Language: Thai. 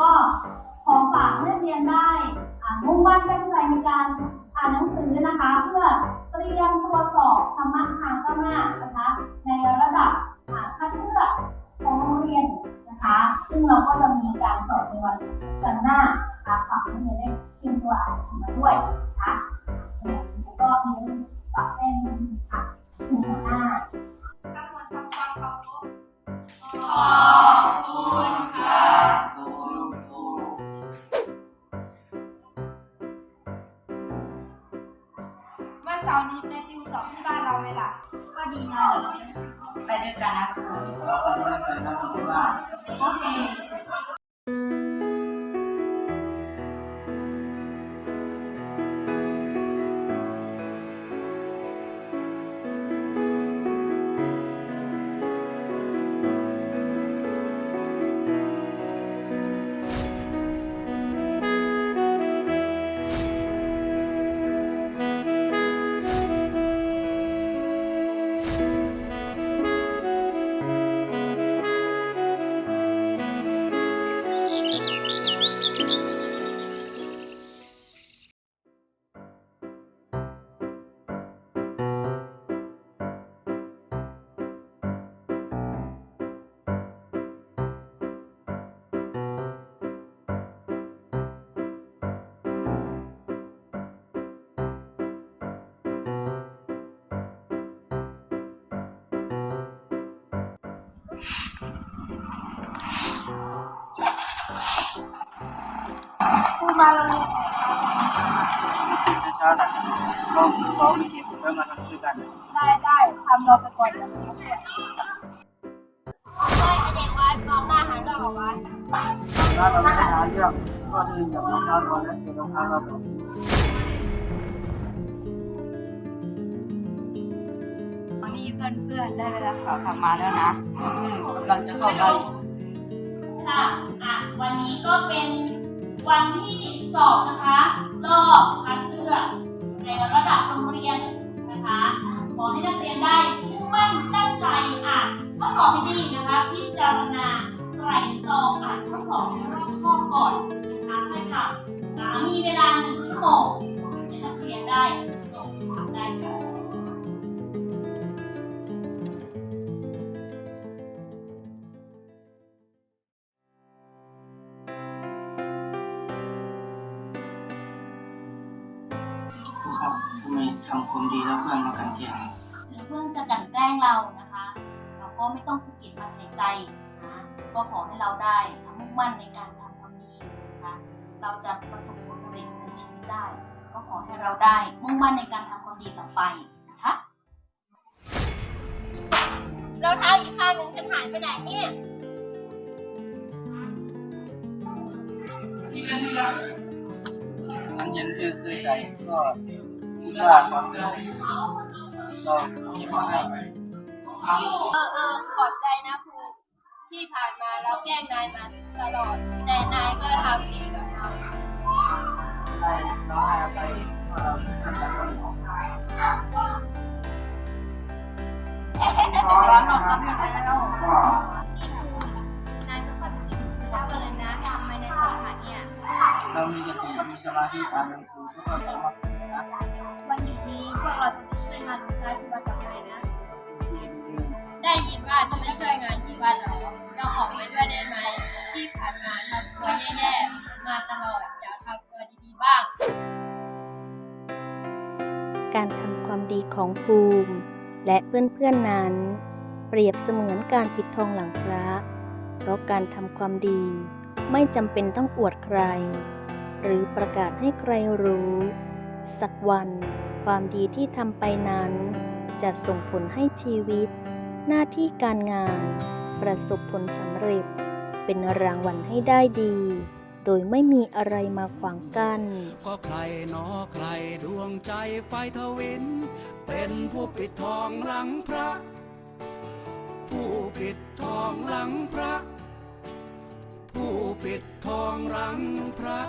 ก็ขอฝากนักเรียนได้มุ่งมั่นตั้งใจในการอ่านหนังสือนะคะ เพื่อเตรียมตัวสอบธรรมะทางก้าวหน้านะคะ ในระดับอ่าคัดเลือกของโรงเรียนนะคะ ซึ่งเราก็จะมีการสอบในวันจันทร์หน้านะคะฝากนักเรียนได้เตรียมตัวอ่านหนังสือมาด้วยนะคะแล้วก็มีฝากแจ้งค่ะถึงหัวหน้าทั้งหมดทำความเคารพ สาร์นี้ไปติวสอบที่บ้านเราไหมล่ะ ก็ดีนะ ไปด้วยกันนะครูเราก็ไม่ได้ไปนั่งที่บ้านโอเค ครูมาโรงเรียเช้าๆนะเราเราไม่เก็บแล้วมาทำด้วยกันได้ได้ทำเราไปก่อนนี้เด็กวัดมองหน้าหาเรื่องเหรอวะถ้าเราไม่หาเรื่องก็เดินกับรองเท้าตัวนั้นเก็บรองเท้าเรา เพื่อนๆได้เวลาสอบธรรมาแล้วนะอืมกำลังจะเข้าไปค่ะอะ วันนี้ก็เป็นวันที่สอบนะคะรอบคัดเลือกในระดับโรงเรียนนะคะขอให้นักเรียนได้มุ่งมั่นตั้งใจอ่านข้อสอบให้ดีนะคะพิจารณาไตรตรองอ่านข้อสอบในรอบคอบก่อนนะคะให้ค่ะอ่ามีเวลาหนึ่งชั่วโมง ไมทำความดีแล้วเพื่อนมากันแกล้งถึงเพื่อนจะกลั่นแกล้งเรานะคะ เราก็ไม่ต้องผูกกิดมาใส่ใจนะก็ขอให้เราได้มุ่งมั่นในการทำความดีนะคะเราจะประสบผลสำเร็จในชีวิตได้ ก็ขอให้เราได้มุ่งมั่นในการทำความดีต่อไปนะคะรองเท้าอีกข้างหนึ่งฉันหายไปไหนเนี่ยมันเห็นเธอเคยใส่ก็คิด ว่าเขาเราเก็บมาให้เออเออขอบใจนะครูที่ผ่านมาเราแกล้งนายมาตลอด แต่นายก็ทำดีกับเราให้เราให้อภัยเราทำแบบนี้ขอร้านนอกกันได้แล้วนายก็เข้าใจผิดซะแล้วเรามีสติมีสมาธิอ่านหนังสือก็ต้องสามารถนะวันนี้พ วกเราจะไปช่วยงานของที่วัดกับนายนะ ได้ยินว่าจะไม่ช่วยงานที่วัดเหรอเราขอไปด้วยได้ไหมที่ผ่านมาทำตัวแย่ๆมาตลอดเดี๋ยวทำตัวดีๆบ้าง การทำความดีของภูมิ และเพื่อนๆนั้น เปรียบเสมือนการปิดทองหลังพระเพราะการทำความดี ไม่จำเป็นต้องอวดใคร หรือประกาศให้ใครรู้ สักวัน ความดีที่ทำไปนั้น จะส่งผลให้ชีวิต หน้าที่การงาน ประสบผลสำเร็จ เป็นรางวัลให้ได้ดี โดยไม่มีอะไรมาขวางกั้นก็ใครนอใครดวงใจไฟทวิน เป็นผู้ปิดทองหลังพระ ผู้ปิดทองหลังพระ ผู้ปิดทองหลังพระ